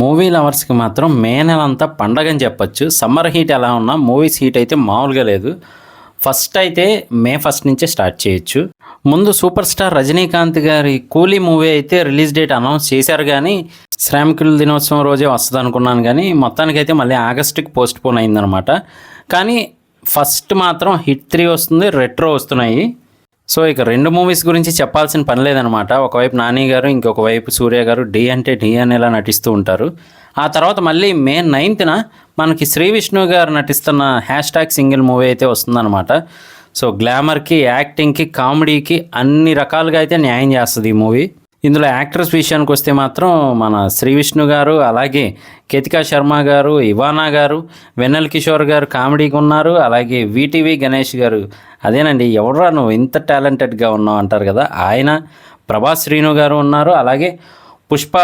Movie లవర్స్కి మాత్రం మే నెల అంతా పండగ అని చెప్పొచ్చు. సమ్మర్ హీట్ ఎలా ఉన్నా మూవీస్ హీట్ అయితే మామూలుగా లేదు. ఫస్ట్ అయితే మే ఫస్ట్ నుంచే స్టార్ట్ చేయొచ్చు. ముందు సూపర్ స్టార్ రజనీకాంత్ గారి కూలీ మూవీ అయితే రిలీజ్ డేట్ అనౌన్స్ చేశారు కానీ శ్రామికుల దినోత్సవం రోజే వస్తుంది అనుకున్నాను కానీ మొత్తానికైతే మళ్ళీ ఆగస్టుకి పోస్ట్ పోన్ అయిందనమాట. కానీ ఫస్ట్ మాత్రం హిట్ త్రీ వస్తుంది రెట్రో వస్తున్నాయి. సో ఇక రెండు మూవీస్ గురించి చెప్పాల్సిన పని లేదనమాట. ఒకవైపు నాని గారు ఇంకొక వైపు సూర్య గారు డి అంటే డి అనేలా నటిస్తూ ఉంటారు. ఆ తర్వాత మళ్ళీ మే నైన్త్న మనకి శ్రీ విష్ణు గారు నటిస్తున్న హ్యాష్ ట్యాగ్ సింగిల్ మూవీ అయితే వస్తుందన్నమాట సో గ్లామర్కి యాక్టింగ్కి కామెడీకి అన్ని రకాలుగా అయితే న్యాయం చేస్తుంది ఈ మూవీ. ఇందులో యాక్టర్స్ విషయానికి వస్తే మాత్రం మన శ్రీ విష్ణు గారు అలాగే కేతికా శర్మ గారు ఇవానా గారు వెన్నెల కిషోర్ గారు కామెడీకి ఉన్నారు అలాగే వీటీవీ గణేష్ గారు. అదేనండి ఎవడరా నువ్వు ఇంత టాలెంటెడ్గా ఉన్నావు అంటారు కదా ఆయన ప్రభాస్ శ్రీను గారు ఉన్నారు అలాగే పుష్ప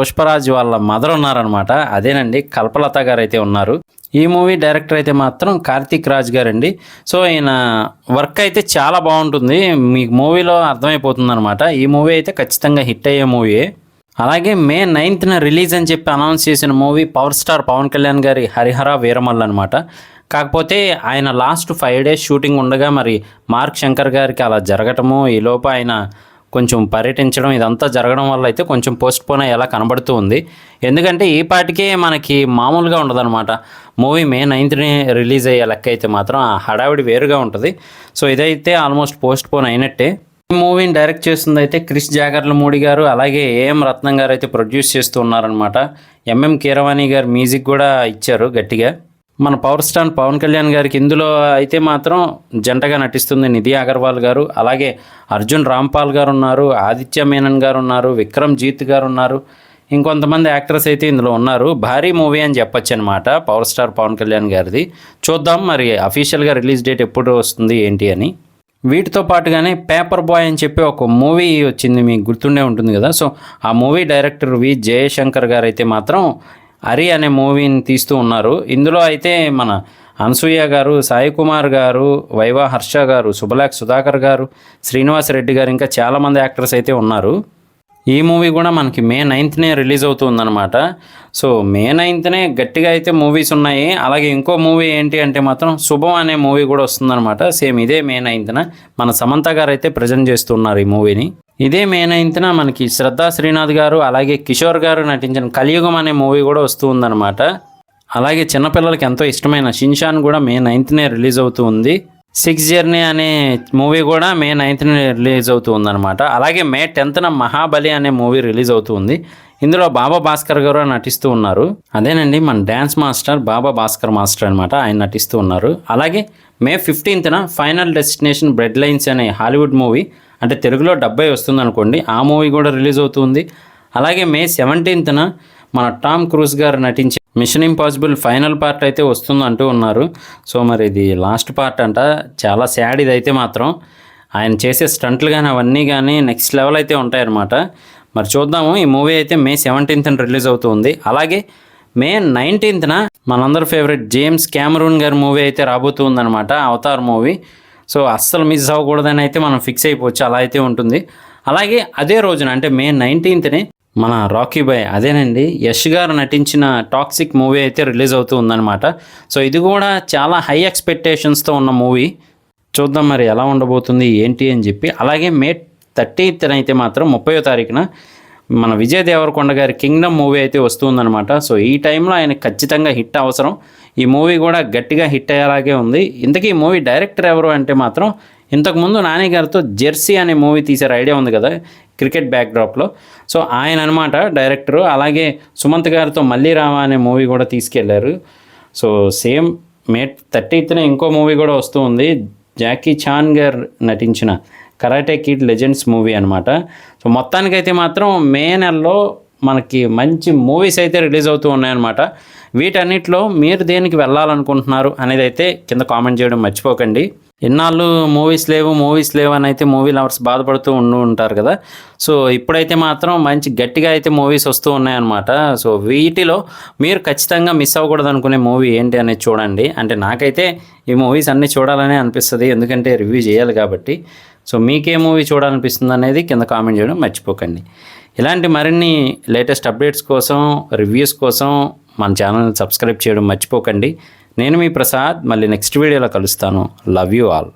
పుష్పరాజ్ వాళ్ళ మదర్ ఉన్నారనమాట అదేనండి కల్పలత గారు అయితే ఉన్నారు. ఈ మూవీ డైరెక్టర్ అయితే మాత్రం కార్తీక్ రాజ్ గారండి. సో ఈయన వర్క్ అయితే చాలా బాగుంటుంది. మీకు మూవీలో అర్థమైపోతుంది అనమాట ఈ మూవీ అయితే ఖచ్చితంగా హిట్ అయ్యే మూవీ అలాగే మే నైన్త్న రిలీజ్ అని చెప్పి అనౌన్స్ చేసిన movie power star Pawan Kalyan గారి హరిహర వీరమల్ అనమాట కాకపోతే ఆయన లాస్ట్ ఫైవ్ డేస్ షూటింగ్ ఉండగా మరి మార్క్ శంకర్ గారికి అలా జరగటము ఈలోపు ఆయన కొంచెం పర్యటించడం ఇదంతా జరగడం వల్ల అయితే కొంచెం పోస్ట్ పోన్ అయ్యేలా కనబడుతూ ఉంది. ఎందుకంటే ఈ పాటికే మనకి మామూలుగా ఉండదన్నమాట. మూవీ మే నైన్త్ని రిలీజ్ అయ్యే లెక్క అయితే మాత్రం ఆ హడావిడి వేరుగా ఉంటుంది. సో ఇదైతే ఆల్మోస్ట్ పోస్ట్ పోన్ అయినట్టే. ఈ మూవీని డైరెక్ట్ చేస్తుంది అయితే క్రిష్ జాగర్లమూడి గారు అలాగే ఏఎం రత్నం గారు అయితే ప్రొడ్యూస్ చేస్తూ ఉన్నారనమాట ఎంఎం కీరవాణి గారు మ్యూజిక్ కూడా ఇచ్చారు గట్టిగా. మన పవర్ స్టార్ పవన్ కళ్యాణ్ గారికి ఇందులో అయితే మాత్రం జంటగా నటిస్తుంది నిధి అగర్వాల్ గారు. అలాగే అర్జున్ రాంపాల్ గారు ఉన్నారు ఆదిత్య మేనన్ గారు ఉన్నారు విక్రమ్ జీత్ గారు ఉన్నారు. ఇంకొంతమంది యాక్టర్స్ అయితే ఇందులో ఉన్నారు. భారీ మూవీ అని చెప్పొచ్చు అనమాట పవర్ స్టార్ పవన్ కళ్యాణ్ గారిది. చూద్దాం మరి అఫీషియల్గా రిలీజ్ డేట్ ఎప్పుడు వస్తుంది ఏంటి అని. వీటితో పాటుగానే పేపర్ బాయ్ అని చెప్పి ఒక మూవీ వచ్చింది మీకు గుర్తుండే ఉంటుంది కదా. సో ఆ మూవీ డైరెక్టర్ వి జయశంకర్ గారు అయితే మాత్రం హరి అనే మూవీని తీస్తూ ఉన్నారు. ఇందులో అయితే మన అనసూయ గారు సాయి కుమార్ గారు వైవా హర్ష గారు సుబలాక్ సుధాకర్ గారు శ్రీనివాస్ రెడ్డి గారు ఇంకా చాలామంది యాక్టర్స్ అయితే ఉన్నారు. ఈ మూవీ కూడా మనకి మే నైన్త్నే రిలీజ్ అవుతుందన్నమాట. సో మే నైన్త్నే గట్టిగా అయితే మూవీస్ ఉన్నాయి. అలాగే ఇంకో మూవీ ఏంటి అంటే మాత్రం శుభం అనే మూవీ కూడా వస్తుందన్నమాట. సేమ్ ఇదే మే నైన్త్న మన సమంత గారు అయితే ప్రజెంట్ చేస్తున్నారు ఈ మూవీని. ఇదే మే నైన్త్న మనకి శ్రద్ధా శ్రీనాథ్ గారు అలాగే కిషోర్ గారు నటించిన కలియుగం అనే మూవీ కూడా వస్తూ ఉందన్నమాట. అలాగే చిన్నపిల్లలకి ఎంతో ఇష్టమైన షిన్షాన్ కూడా మే నైన్త్నే రిలీజ్ అవుతూ ఉంది. సిక్స్ జర్నీ అనే మూవీ కూడా మే నైన్త్నే రిలీజ్ అవుతూ ఉందన్నమాట. అలాగే మే టెన్త్న మహాబలి అనే మూవీ రిలీజ్ అవుతూ ఉంది. ఇందులో బాబా భాస్కర్ గారు నటిస్తూ ఉన్నారు. అదేనండి మన dance master Baba Bhaskar master అనమాట ఆయన నటిస్తూ ఉన్నారు. అలాగే మే ఫిఫ్టీన్త్న ఫైనల్ డెస్టినేషన్ బ్రెడ్ లైన్స్ అనే హాలీవుడ్ మూవీ అంటే తెలుగులో డెబ్బై వస్తుంది అనుకోండి ఆ మూవీ కూడా రిలీజ్ అవుతుంది. అలాగే మే సెవెంటీన్త్న మన టామ్ క్రూజ్ గారు నటించే మిషన్ ఇంపాసిబుల్ ఫైనల్ పార్ట్ అయితే వస్తుంది అంటూ ఉన్నారు. సో మరి ఇది లాస్ట్ పార్ట్ అంట. చాలా సాడ్ ఇది అయితే మాత్రం. ఆయన చేసే స్టంట్లు కానీ అవన్నీ కానీ నెక్స్ట్ లెవెల్ అయితే ఉంటాయన్నమాట. మరి చూద్దాము. ఈ మూవీ అయితే మే సెవెంటీన్త్న రిలీజ్ అవుతుంది. అలాగే మే నైన్టీన్త్న మనందరి ఫేవరెట్ జేమ్స్ క్యామరూన్ గారి మూవీ అయితే రాబోతుందన్నమాట. Avatar movie. సో అస్సలు మిస్ అవ్వకూడదని అయితే మనం ఫిక్స్ అయిపోవచ్చు. అలా అయితే ఉంటుంది. అలాగే అదే రోజున అంటే మే నైన్టీన్త్ని మన రాకీ బాయ్ అదేనండి యష్ గారు నటించిన టాక్సిక్ మూవీ అయితే రిలీజ్ అవుతూ ఉందన్నమాట. సో ఇది కూడా చాలా హై ఎక్స్పెక్టేషన్స్తో ఉన్న మూవీ. చూద్దాం మరి ఎలా ఉండబోతుంది ఏంటి అని చెప్పి. అలాగే మే థర్టీన్త్న అయితే మాత్రం ముప్పయో తారీఖున మన విజయ్ దేవరకొండ గారి కింగ్డమ్ మూవీ అయితే వస్తుందన్నమాట సో ఈ టైంలో ఆయన ఖచ్చితంగా హిట్ అవసరం. ఈ మూవీ కూడా గట్టిగా హిట్ అయ్యేలాగే ఉంది. ఇంతకీ ఈ మూవీ డైరెక్టర్ ఎవరు అంటే మాత్రం ఇంతకుముందు నాని గారితో జెర్సీ అనే మూవీ తీసారు ఐడియా ఉంది కదా క్రికెట్ బ్యాక్డ్రాప్లో. సో ఆయన అనమాట డైరెక్టరు. అలాగే సుమంత్ గారితో మళ్ళీ రావా అనే మూవీ కూడా తీసుకెళ్ళారు. సో సేమ్ మే థర్టీత్నే ఇంకో మూవీ కూడా వస్తూ ఉంది. జాకీ చాన్ గారు నటించిన కరాటే కిడ్ లెజెండ్స్ మూవీ అనమాట సో మొత్తానికైతే మాత్రం మే నెలలో మనకి మంచి మూవీస్ అయితే రిలీజ్ అవుతూ ఉన్నాయన్నమాట. వీటన్నిటిలో మీరు దేనికి వెళ్ళాలనుకుంటున్నారు అనేది అయితే కింద కామెంట్ చేయడం మర్చిపోకండి. ఇన్నాళ్ళు మూవీస్ లేవు మూవీస్ లేవు అని అయితే మూవీ లవర్స్ బాధపడుతూ ఉండి ఉంటారు కదా. సో ఇప్పుడైతే మాత్రం మంచి గట్టిగా అయితే మూవీస్ వస్తూ ఉన్నాయన్నమాట. సో వీటిలో మీరు ఖచ్చితంగా మిస్ అవ్వకూడదు అనుకునే మూవీ ఏంటి అనేది చూడండి. అంటే నాకైతే ఈ మూవీస్ అన్నీ చూడాలని అనిపిస్తుంది. ఎందుకంటే రివ్యూ చేయాలి కాబట్టి. సో మీకే మూవీ చూడాలనిపిస్తుంది అనేది కింద కామెంట్ చేయడం మర్చిపోకండి. ఇలాంటి మరిన్ని లేటెస్ట్ అప్డేట్స్ కోసం రివ్యూస్ కోసం మన ఛానల్ని సబ్స్క్రైబ్ చేయడం మర్చిపోకండి. నేను మీ ప్రసాద్ మళ్ళీ నెక్స్ట్ వీడియోలో కలుస్తాను. Love you all